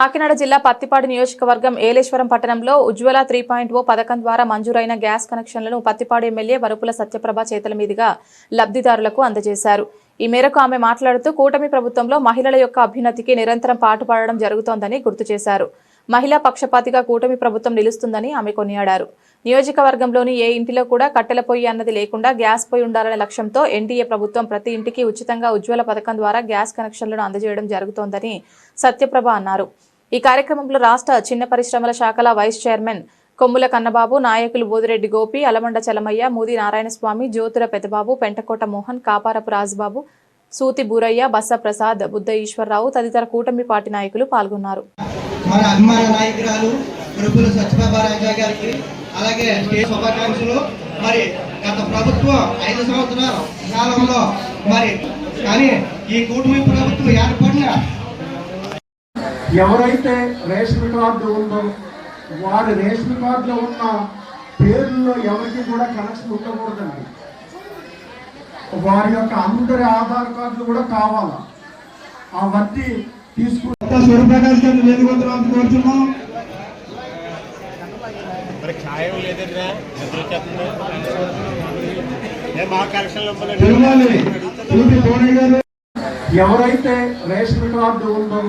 కాకినాడ జిల్లా పత్తిపాడు నియోజకవర్గం ఏలేశ్వరం పట్టణంలో ఉజ్వల త్రీ పాయింట్ ఓ పథకం ద్వారా మంజూరైన గ్యాస్ కనెక్షన్లను పత్తిపాడు ఎమ్మెల్యే వరుపుల సత్యప్రభ చేతుల మీదుగా లబ్ధిదారులకు అందజేశారు. ఈ మేరకు ఆమె మాట్లాడుతూ కూటమి ప్రభుత్వంలో మహిళల యొక్క అభ్యున్నతికి నిరంతరం పాటుపడడం జరుగుతోందని గుర్తు చేశారు. మహిళా పక్షపాతిగా కూటమి ప్రభుత్వం నిలుస్తుందని ఆమె కొనియాడారు. నియోజకవర్గంలోని ఏ ఇంటిలో కూడా కట్టెల పొయ్యి అన్నది లేకుండా గ్యాస్ పొయ్యి ఉండాలనే లక్ష్యంతో ఎన్డీఏ ప్రభుత్వం ప్రతి ఇంటికి ఉచితంగా ఉజ్వల పథకం ద్వారా గ్యాస్ కనెక్షన్లను అందజేయడం జరుగుతోందని సత్యప్రభ అన్నారు. ఈ కార్యక్రమంలో రాష్ట్ర చిన్న పరిశ్రమల శాఖల వైస్ చైర్మన్ కొమ్ముల కన్నబాబు నాయకులు బోదిరెడ్డి గోపి అలమండ చలమయ్య మూది నారాయణస్వామి జ్యోతుల పెద్దబాబు పెంటకోట మోహన్ కాపారపు రాజుబాబు సూతి బూరయ్య బస్స ప్రసాద్ బుద్ధ ఈశ్వరరావు తదితర కూటమి పార్టీ నాయకులు పాల్గొన్నారు. మన అభిమాన నాయకురాలు ప్రభుల సత్యబాబా గారికి అలాగే స్టేట్ శుభాకాంక్షలు. మరి గత ప్రభుత్వం ఐదు సంవత్సరాల కాలంలో మరి కానీ ఈ కూటమి ప్రభుత్వం ఏర్పడిన ఎవరైతే రేషన్ కార్డు ఉందో వారి రేషన్ కార్డులో ఉన్న పేర్లలో ఎవరికి కూడా కనెక్షన్ ఉండకూడదండి. వారి యొక్క అందరి ఆధార్ కార్డులు కూడా కావాలా? అవన్నీ తీసుకుని సూర్యప్రకాశ్ గారిని వేదికవంతులు కోరుచున్నాం మరి ఎవరైతే రేషన్ కార్డు ఉందో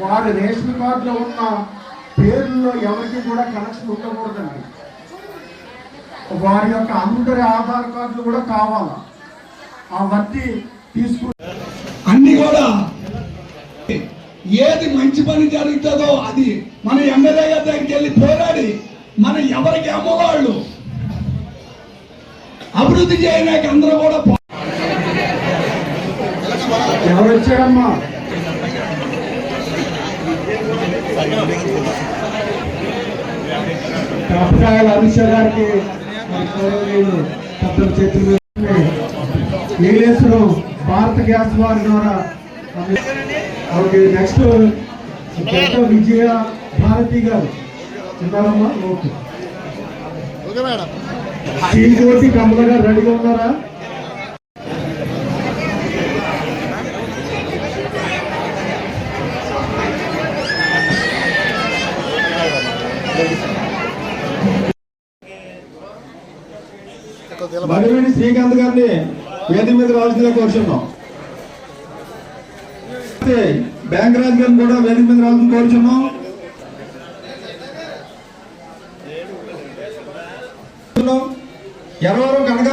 వారి రేషన్ కార్డులో ఉన్న పేర్లలో ఎవరికి కూడా కనెక్షన్ ఉండకూడదండి. వారి యొక్క అందరి ఆధార్ కార్డులు కూడా కావాలా? అవన్నీ తీసుకుని అన్ని కూడా ఏది మంచి పని జరుగుతుందో అది మన ఎమ్మెల్యే గారి దగ్గరికి వెళ్ళి పోరాడి మన ఎవరికి అమ్మవాళ్ళు? అభివృద్ధి చేయడానికి అందరూ కూడా పో- ఎవరు వచ్చారమ్మా? కాపకాయల అమిత్ గారికి పెద్దల చేతుల నీలేశ్వరం భారత గ్యాస్ వారి ద్వారా ఓకే నెక్స్ట్ పెద్ద విజయ భారతి గారు. ఉన్నారమ్మా ఓకే. శ్రీకోటి కమల గారు రెడీగా ఉన్నారా? మధువేణి శ్రీకాంత్ గారిని వేదిక మీద రావాల్సిందిగా కోరుచున్నాం. అయితే బ్యాంక్ రాజు గారిని కూడా వేదిక మీద రావాలని కోరుచున్నాం ఎర్రవరం కనక